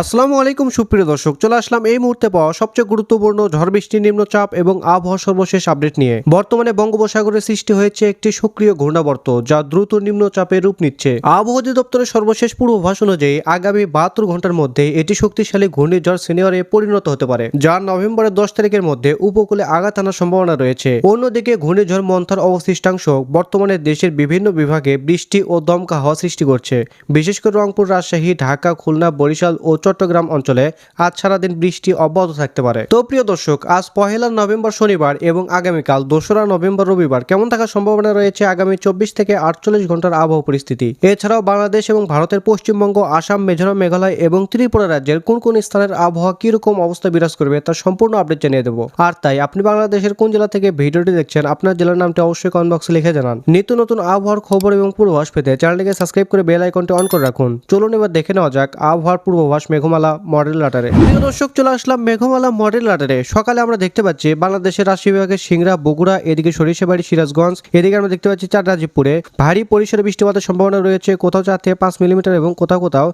আসসালামু আলাইকুম, সুপ্রিয় দর্শক। চলে আসলাম এই মুহূর্তে পাওয়া সবচেয়ে গুরুত্বপূর্ণ ঝড় বৃষ্টি নিম্নচাপ এবং আবহাওয়া সর্বশেষ আপডেট নিয়ে। বর্তমানে বঙ্গোপসাগরে সৃষ্টি হয়েছে একটি সক্রিয় ঘূর্ণাবর্ত, যা দ্রুত নিম্নচাপের রূপ নিচ্ছে। আবহাওয়া অধিদপ্তরের সর্বশেষ পূর্বাভাস অনুযায়ী আগামী বাহাত্তর ঘণ্টার মধ্যে এটি শক্তিশালী ঘূর্ণিঝড় সিনিয়রে পরিণত হতে পারে, যা নভেম্বরের দশ তারিখের মধ্যে উপকূলে আঘাত আনার সম্ভাবনা রয়েছে। অন্যদিকে ঘূর্ণিঝড় মন্থর অবশিষ্টাংশ বর্তমানে দেশের বিভিন্ন বিভাগে বৃষ্টি ও দমকা হাওয়া সৃষ্টি করছে। বিশেষ করে রংপুর, রাজশাহী, ঢাকা, খুলনা, বরিশাল ও চট্টগ্রাম অঞ্চলে আজ সারাদিন বৃষ্টি অব্যাহত থাকতে পারে। তো প্রিয় দর্শক, আজ পহেলা নভেম্বর শনিবার এবং আগামীকাল দোসরা নভেম্বর রবিবার কেমন থাকার সম্ভাবনা রয়েছে আগামী চব্বিশ থেকে আটচল্লিশ ঘণ্টার আবহাওয়া পরিস্থিতি? এছাড়াও বাংলাদেশ এবং ভারতের পশ্চিমবঙ্গ, আসাম, মিজোরাম, মেঘালয় এবং ত্রিপুরা রাজ্যের কোন কোন স্থানের আবহাওয়া কীরকম অবস্থা বিরাজ করবে তার সম্পূর্ণ আপডেট জানিয়ে দেবো। আর তাই আপনি বাংলাদেশের কোন জেলা থেকে ভিডিওটি দেখছেন, আপনার জেলার নামটি অবশ্যই কমেন্ট বক্সে লিখে জানান। নিত্য নতুন আবহাওয়ার খবর এবং পূর্বাভাস পেতে চ্যানেলটিকে সাবস্ক্রাইব করে বেল আইকনটি অন করে রাখুন। চলুন এবার দেখে নেওয়া যাক আবহাওয়ার পূর্বাভাস মেঘমালা মডেল লাটারে প্রিয় দর্শক, চলে আসলাম মেঘমালা মডেল লাটারে সকালে আমরা দেখতে পাচ্ছি বাংলাদেশের রাজশাহী বিভাগের সিংড়া, বগুড়া, এদিকে সরিষাবাড়ি, সিরাজগঞ্জ, এদিকে আমরা দেখতে পাচ্ছি চার রাজীবপুরে ভারী পরিসরে বৃষ্টিপাতের সম্ভাবনা রয়েছে, কোথাও চার থেকে পাঁচ মিলিমিটার এবং কোথাও কোথাও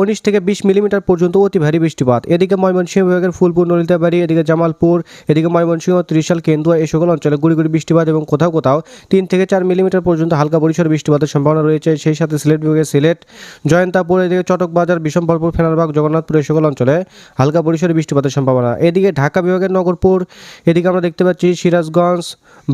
উনিশ থেকে বিশ মিলিমিটার পর্যন্ত অতি ভারী বৃষ্টিপাত। এদিকে ময়মনসিংহ বিভাগের ফুলপুর, নলিতাবাড়ি, এদিকে জামালপুর, এদিকে ময়মনসিংহ, ত্রিশাল, কেন্দুয়া এই সকল অঞ্চলে গুড়ি গুড়ি বৃষ্টিপাত এবং কোথাও কোথাও তিন থেকে চার মিলিমিটার পর্যন্ত হালকা পরিসরে বৃষ্টিপাতের সম্ভাবনা রয়েছে। সেই সাথে সিলেট বিভাগের সিলেট, জয়ন্তাপুর, এদিকে চটকবাজার বিশম্বরপুর ফেনারবাগ জগন্নাথপুর এই সকল অঞ্চলে হালকা পরিসরে বৃষ্টিপাতের সম্ভাবনা। এদিকে ঢাকা বিভাগের নগরপুর, এদিকে আমরা দেখতে পাচ্ছি সিরাজগঞ্জ,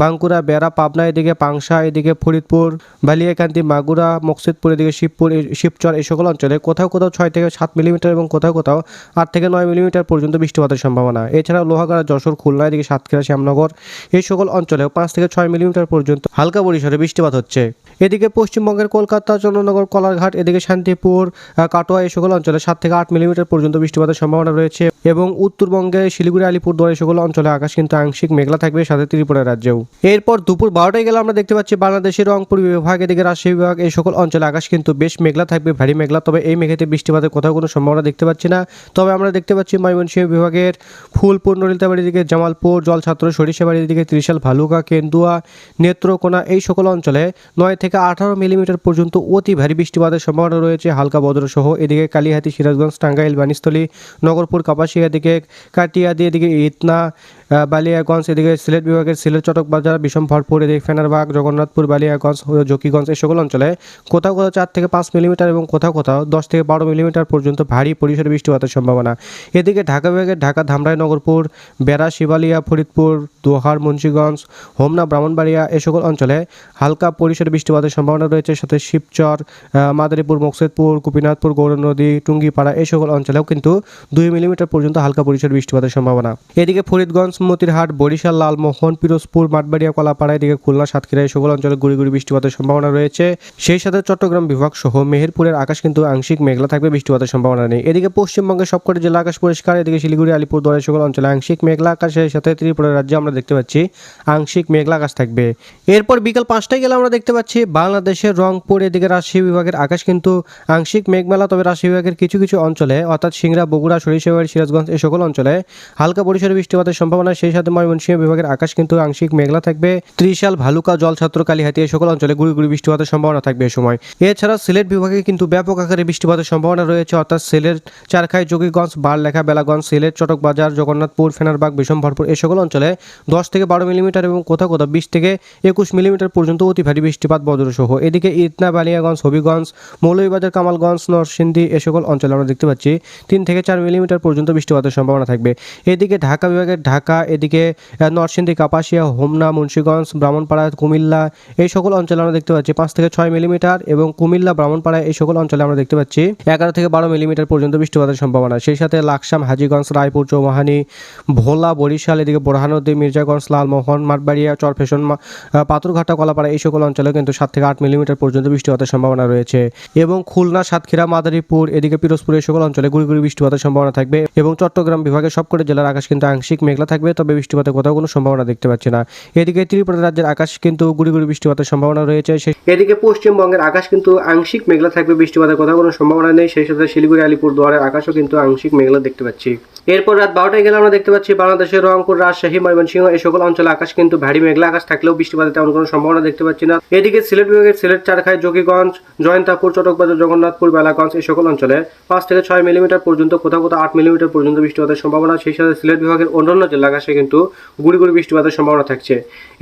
বাঁকুড়া, বেড়া, পাবনা, এদিকে পাংশা, এদিকে ফরিদপুর বালিয়াকান্তি মাগুরা, মকসিদপুর, এদিকে শিবপুর শিবচর এই সকল অঞ্চলে কোথাও কোথাও ছয় থেকে সাত মিলিমিটার এবং কোথাও কোথাও আট থেকে নয় মিলিমিটার পর্যন্ত বৃষ্টিপাতের সম্ভাবনা। এছাড়াও লোহাগাড়া, যশোর, খুলনা, এদিকে সাতক্ষীরা, শ্যামনগর এই সকল অঞ্চলে পাঁচ থেকে ছয় মিলিমিটার পর্যন্ত হালকা পরিসরে বৃষ্টিপাত হচ্ছে। এদিকে পশ্চিমবঙ্গের কলকাতা, চন্দ্রনগর, কলারঘাট, এদিকে শান্তিপুর কাটোয়া এই সকল অঞ্চলে সাত থেকে আট মিলিমিটার পর্যন্ত বৃষ্টিপাতের সম্ভাবনা রয়েছে এবং উত্তরবঙ্গে, শিলিগুড়ি, আলিপুরদুয়ার সকল অঞ্চলে আকাশ কিন্তু আংশিক মেঘলা থাকবে, সাথে ত্রিপুরা রাজ্যেও। এরপর দুপুর বারোটায় গেলে আমরা দেখতে পাচ্ছি বাংলাদেশের রংপুর বিভাগ, এদিকে রাজশাহী বিভাগ এই সকল অঞ্চলে আকাশ কিন্তু বেশ মেঘলা থাকবে, ভারী মেঘলা। তবে এই মেঘেতে বৃষ্টিপাতের কোথাও কোনো সম্ভাবনা দেখতে পাচ্ছি না। তবে আমরা দেখতে পাচ্ছি ময়মনসিংহ বিভাগের ফুলপুর নলিতাবাড়ির দিকে জামালপুর, জলছাত্র, সরিষাবাড়ির দিকে ত্রিশাল, ভালুকা, কেন্দুয়া, নেত্রকোনা এই সকল অঞ্চলে নয় থেকে আঠারো মিলিমিটার পর্যন্ত অতি ভারী বৃষ্টিপাতের সম্ভাবনা রয়েছে। হালকা বদর সহ এদিকে কালিহাতি সিরাজগঞ্জ টাঙ্গাইল বানিস্থলী নগরপুর, কাপাসিয়া এদিকে কাটিয়াদি এদিকে ইতনা বালিয়াগঞ্জ এদিকে সিলেট বিভাগের সিলেট, চটকবাজার, বিষম ভরপুর এদিকে ফেনারবাগ, জগন্নাথপুর, বালিয়াগঞ্জ জকিগঞ্জ এই সকল অঞ্চলে কোথাও কোথাও চার থেকে পাঁচ মিলিমিটার এবং কোথাও কোথাও দশ থেকে বারো মিলিমিটার পর্যন্ত ভারী পরিসরে বৃষ্টিপাতের সম্ভাবনা। এদিকে ঢাকা বিভাগের ঢাকা, ধামরাই, নগরপুর, বেড়া, শিবালিয়া, ফরিদপুর, দোহার, মুন্সীগঞ্জ, হোমনা, ব্রাহ্মণবাড়িয়া এই সকল অঞ্চলে হালকা পরিসরে বৃষ্টিপাতের সম্ভাবনা রয়েছে। সাথে শিবচর মাদারীপুর, মকসেদপুর, গোপীনাথপুর গৌর নদী টুঙ্গিপাড়া এই সকল অঞ্চলেও কিন্তু দুই মিলিমিটার পর্যন্ত হালকা পরিসরে বৃষ্টিপাতের সম্ভাবনা। এদিকে ফরিদগঞ্জ, মতিরহাট, বরিশাল, লালমোহন, পিরোজপুর, মাঠবাড়িয়া, কলাপাড়া, এদিকে খুলনা, সাতক্ষীরা এই সকল অঞ্চলে গুড়ি গুড়ি বৃষ্টিপাতের সম্ভাবনা রয়েছে। সেই সাথে চট্টগ্রাম বিভাগ সহ মেহেরপুরের আকাশ কিন্তু আংশিক মেঘলা থাকবে, বৃষ্টিপাতের সম্ভাবনা নেই। এদিকে পশ্চিমবঙ্গের সবকটি জেলা আকাশ পরিষ্কার, এদিকে শিলিগুড়ি, আলিপুরদুয়ার এই সকল অঞ্চলে আংশিক মেঘলা আকাশ, সেই সাথে ত্রিপুরা রাজ্যে আমরা দেখতে পাচ্ছি আংশিক মেঘলা আকাশ থাকবে। এরপর বিকাল পাঁচটায় গেলে আমরা দেখতে পাচ্ছি বাংলাদেশের রংপুর, এদিকে রাজশাহী বিভাগের আকাশ কিন্তু আংশিক মেঘমেলা, তবে রাজশাহী বিভাগের কিছু কিছু অঞ্চলে, অর্থাৎ সিংড়া, বগুড়া, সরিষাবাড়ি, সিরাজগঞ্জ এই সকল অঞ্চলে হালকা পরিসরে বৃষ্টিপাতের সম্ভাবনা। সেই সাথে ময়মনসিংহ বিভাগের আকাশ কিন্তু আংশিক মেঘলা থাকবে। ত্রিশাল, ভালুকা, জলছাত্র, কালীহাতি এই সকল অঞ্চলে গুড়ি গুড়ি বৃষ্টিপাতের সম্ভাবনা থাকবে এই সময়। এছাড়া সিলেট বিভাগে কিন্তু ব্যাপক আকারে বৃষ্টিপাতের সম্ভাবনা রয়েছে, অর্থাৎ সিলেট, চারখাই যোগীগঞ্জ বারলেখা, বেলাগঞ্জ, সিলেট, চটকবাজার, জগন্নাথপুর, ফেনারবাগ, বিশম্ভরপুর এই সকল অঞ্চলে দশ থেকে বারো মিলিমিটার এবং কোথাও কোথাও বিশ থেকে একুশ মিলিমিটার পর্যন্ত অতি ভারী বৃষ্টিপাত বজ্রসহ। এদিকে ইতনা, বালিয়াগঞ্জ, হবিগঞ্জ, মৌলভীবাজার, কামালগঞ্জ, নরসিংদী এ সকল অঞ্চলে আমরা দেখতে পাচ্ছি, তিন থেকে চার মিলিমিটার পর্যন্ত বৃষ্টিপাতের সম্ভাবনা থাকবে। এদিকে ঢাকা বিভাগের ঢাকা, এদিকে নরসিংদী, কাপাসিয়া, হোমনা, মুন্সীগঞ্জ, ব্রাহ্মণপাড়া, কুমিল্লা এই সকল অঞ্চলে আমরা দেখতে পাচ্ছি পাঁচ থেকে ছয় মিলিমিটার এবং কুমিল্লা, ব্রাহ্মণপাড়া এই সকল অঞ্চলে আমরা দেখতে পাচ্ছি এগারো থেকে বারো মিলিমিটার পর্যন্ত বৃষ্টিপাতের সম্ভাবনা। সেই সাথে লাকসাম, হাজিগঞ্জ, রায়পুর, চৌমাহানি, ভোলা, বরিশাল, এদিকে বোরহানুদ্দিন মির্জাগঞ্জ, লালমোহন, মাঠবাড়িয়া, চরফেশন পাথরঘাটা, কলাপাড়া এই সকল অঞ্চলে কিন্তু সাত থেকে আট মিলিমিটার পর্যন্ত বৃষ্টিপাতের সম্ভাবনা রয়েছে। এবং খুলনা, সাতক্ষীরা, মাদারীপুর, এদিকে পিরোজপুর সকল অঞ্চলে গুড়ি গুড়ি বৃষ্টিপাতের সম্ভাবনা থাকবে এবং চট্টগ্রাম বিভাগের সবকটি জেলার আকাশ কিন্তু আংশিক মেঘলা থাকবে, তবে বৃষ্টিপাতের কোথাও কোনো সম্ভাবনা দেখতে পাচ্ছি না। এদিকে ত্রিপুরা রাজ্যের আকাশ কিন্তু গুড়ি গুড়ি বৃষ্টিপাতের সম্ভাবনা রয়েছে এদিকে পশ্চিমবঙ্গের আকাশ কিন্তু আংশিক মেঘলা থাকবে, বৃষ্টিপাতের কোথাও কোনো সম্ভাবনা নেই, সেই সাথে শিলিগুড়ি আলিপুর দুয়ারের আকাশও কিন্তু আংশিক মেঘলা দেখতে পাচ্ছি। এরপর রাত বারোটায় গেলে আমরা দেখতে পাচ্ছি বাংলাদেশের রংপুর, রাজশাহী, ময়মনসিংহ এই সকল অঞ্চলে আকাশ কিন্তু ভারী মেঘলা। আকাশ থাকলেও বৃষ্টিপাতের তেমন কোনো সম্ভাবনা দেখতে পাচ্ছি না। এদিকে সিলেট বিভাগের সিলেট, চারখাই যোগীগঞ্জ জয়ন্তাপুর, চটকবাজার, জগন্নাথপুর, বেলাগঞ্জ এই সকল অঞ্চলে পাঁচ থেকে ছয় মিলিমিটার পর্যন্ত, কোথাও কোথাও আট মিলিমিটার পর্যন্ত বৃষ্টিপাতের সম্ভাবনা। সেই সাথে সিলেট বিভাগের অন্যান্য জেলা আকাশে কিন্তু গুড়ি গুড়ি বৃষ্টিপাতের সম্ভাবনা থাকছে।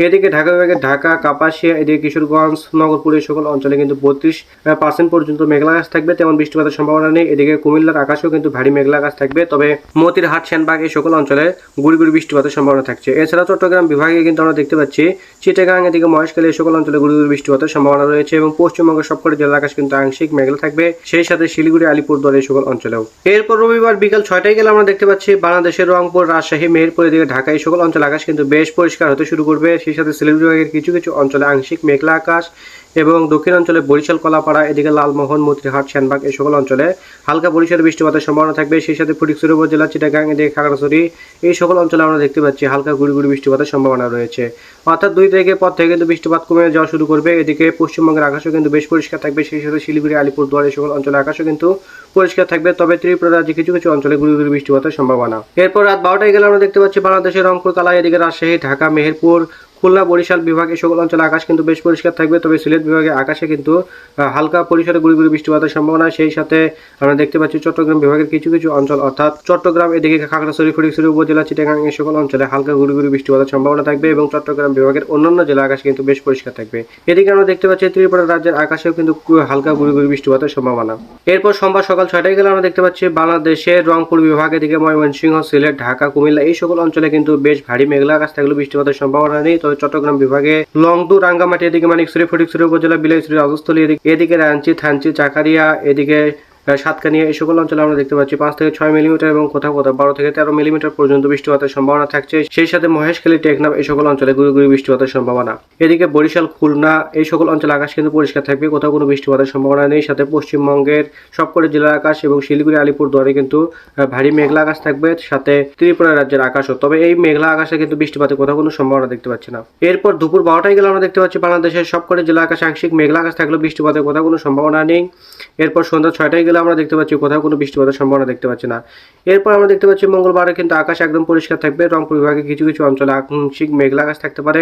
এদিকে ঢাকা বিভাগের ঢাকা, কাপাসিয়া, এদিকে কিশোরগঞ্জ, নগরপুর এই সকল অঞ্চলে কিন্তু বত্রিশ পার্সেন্ট পর্যন্ত মেঘলা আকাশ থাকবে, তেমন বৃষ্টিপাতের সম্ভাবনা নেই। এদিকে কুমিল্লার আকাশেও কিন্তু ভারী মেঘলা আকাশ থাকবে। তবে মতিরহাট সেনবাগ এই সকল অঞ্চলে গুড়ি গুড়ি বৃষ্টিপাতের সম্ভাবনা থাকছে। এছাড়া চট্টগ্রাম বিভাগে কিন্তু আমরা দেখতে পাচ্ছি, চিটাগাং এদিকে মহেশখালী এই সকল অঞ্চলে গুড়ি গুড়ি বৃষ্টিপাতের সম্ভাবনা রয়েছে এবং পশ্চিমবঙ্গের সবকটি জেলার আকাশ কিন্তু আংশিক মেঘলা থাকবে, সেই সাথে শিলিগুড়ি, আলিপুরদুয়ার এই সকল অঞ্চলেও। এরপর রবিবার বিকাল ছয়টায় গেলে আমরা দেখতে পাচ্ছি, বাংলাদেশের রংপুর, রাজশাহী, মেহেরপুর এদিকে ঢাকা এই সকল অঞ্চলে আকাশ কিন্তু বেশ পরিষ্কার হতে শুরু করবে। সেই সাথে সিলেট বিভাগের কিছু কিছু অঞ্চলে আংশিক মেঘলা আকাশ। এবং দক্ষিণ অঞ্চলে বরিশাল, কলাপাড়া, এদিকে লালমোহন, মতিরহাট, সেনবাগ এই সকল অঞ্চলে হালকা পরিসরে বৃষ্টিপাতের সম্ভাবনা থাকবে। সেই সাথে ফটিকছড়ি উপজেলা চিটাগাং, এদিকে খাগড়াছড়ি এই সকল অঞ্চলে আমরা দেখতে পাচ্ছি হালকা গুড়ি বৃষ্টিপাতের সম্ভাবনা রয়েছে। অর্থাৎ দুই তারিখের পর থেকে কিন্তু বৃষ্টিপাত কমে যাওয়া শুরু করবে। এদিকে পশ্চিমবঙ্গের আকাশও কিন্তু বেশ পরিষ্কার থাকবে। সেই সাথে শিলিগুড়ি, আলিপুরদুয়ার এই সকল অঞ্চলে আকাশও কিন্তু পরিষ্কার থাকবে। তবে ত্রিপুরা রাজ্যে কিছু কিছু অঞ্চলে গুড়ি গুড়ি বৃষ্টিপাতের সম্ভাবনা। এরপর রাত বারোটায় গেলে আমরা দেখতে পাচ্ছি বাংলাদেশের রংপুর, কালাই, এদিকে রাজশাহী, ঢাকা, মেহেরপুর খুলনা বরিশাল বিভাগ সকল অঞ্চলে আকাশ কিন্তু বেশ পরিষ্কার থাকবে, তবে সিলেট বিভাগে আকাশে কিন্তু হালকা পরিসরে গুড়ি গুড়ি বৃষ্টিপাতের সম্ভাবনা। সেই সাথে আমরা দেখতে পাচ্ছি চট্টগ্রাম বিভাগের কিছু কিছু অঞ্চল, অর্থাৎ চট্টগ্রাম, এদিকে খাগড়াছড়ি ফটিকছড়ি উপজেলা, চিটাগাং এই সকল অঞ্চলে হালকা গুড়ি গুড়ি বৃষ্টিপাতের সম্ভাবনা থাকবে এবং চট্টগ্রাম বিভাগের অন্যান্য জেলা আকাশ কিন্তু বেশ পরিষ্কার থাকবে। এদিকে আমরা দেখতে পাচ্ছি ত্রিপুরা রাজ্যের আকাশেও কিন্তু হালকা গুড়ি গুড়ি বৃষ্টিপাতের সম্ভাবনা। এরপর সোমবার সকাল ছয়টায় গেলে আমরা দেখতে পাচ্ছি বাংলাদেশের রংপুর বিভাগ, এদিকে ময়মনসিংহ, সিলেট, ঢাকা, কুমিল্লা, এই সকল অঞ্চলে কিন্তু বেশ ভারী মেঘলা আকাশ থাকলেও বৃষ্টিপাতের সম্ভাবনা নেই। চট্টগ্রাম বিভাগে লংদু, রাঙ্গামাটি, এদিকে মানিকছড়ি ফটিকছড়ি উপজেলা বিলাইছড়ি রাজস্থলী, এদিকে রাঞ্চি থানচি, চাকারিয়া, এদিকে সাতকানিয়া এই সকল অঞ্চলে আমরা দেখতে পাচ্ছি পাঁচ থেকে ছয় মিলিমিটার এবং কোথাও কোথাও বারো থেকে তেরো মিলিমিটার পর্যন্ত বৃষ্টিপাতের সম্ভাবনা থাকছে। সেই সাথে মহেশখালী, টেকনাফ এই সকল অঞ্চলে গুড়ি গুড়ি বৃষ্টিপাতের সম্ভাবনা। এদিকে বরিশাল, খুলনা এই সকল অঞ্চলে আকাশ কিন্তু পরিষ্কার থাকবে, কোথাও কোনো বৃষ্টিপাতের সম্ভাবনা নেই। সাথে পশ্চিমবঙ্গের সবকটি জেলার আকাশ এবং শিলিগুড়ি আলিপুর দুয়ারে কিন্তু ভারী মেঘলা আকাশ থাকবে। সাথে ত্রিপুরা রাজ্যের আকাশও। তবে এই মেঘলা আকাশে কিন্তু বৃষ্টিপাতের কোথাও কোনো সম্ভাবনা দেখতে পাচ্ছি না। এরপর দুপুর বারোটায় গেলে আমরা দেখতে পাচ্ছি বাংলাদেশের সবকটি জেলা আকাশে আংশিক মেঘলা আকাশ থাকলেও বৃষ্টিপাতের কোথাও কোনো সম্ভাবনা নেই। এরপর সন্ধ্যা ছয়টায় গেলে আমরা দেখতে পাচ্ছি, কোথাও কোনো বৃষ্টিপাতের সম্ভাবনা দেখতে পাচ্ছি না। এরপর আমরা দেখতে পাচ্ছি, মঙ্গলবারে কিন্তু আকাশ একদম পরিষ্কার থাকবে। রংপুর বিভাগে কিছু কিছু অঞ্চলে আংশিক মেঘলা আকাশ থাকতে পারে।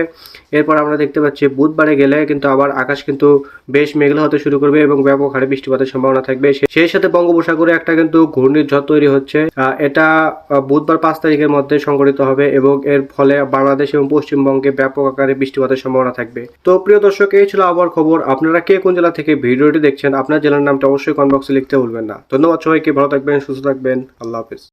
এরপর আমরা দেখতে পাচ্ছি, বুধবারে গেলে কিন্তু আবার আকাশ কিন্তু বেশ মেঘলা হতে শুরু করবে এবং ব্যাপক হারে বৃষ্টিপাতের সম্ভাবনা থাকবে। সেই সাথে বঙ্গোপসাগরে একটা কিন্তু ঘূর্ণিঝড় তৈরি হচ্ছে। এটা বুধবার পাঁচ তারিখের মধ্যে সংঘটিত হবে এবং এর ফলে বাংলাদেশ এবং পশ্চিমবঙ্গে ব্যাপক আকারে বৃষ্টিপাতের সম্ভাবনা থাকবে। তো প্রিয় দর্শক, এই ছিল আবার খবর। আপনারা কে কোন জেলা থেকে ভিডিওটি দেখছেন, আপনার জেলার নামটা অবশ্যই কমেন্ট বক্সে লিখতে ভুলবেন না। ধন্যবাদ সবাইকে ভালো থাকবেন সুস্থ থাকবেন। আল্লাহ হাফিজ।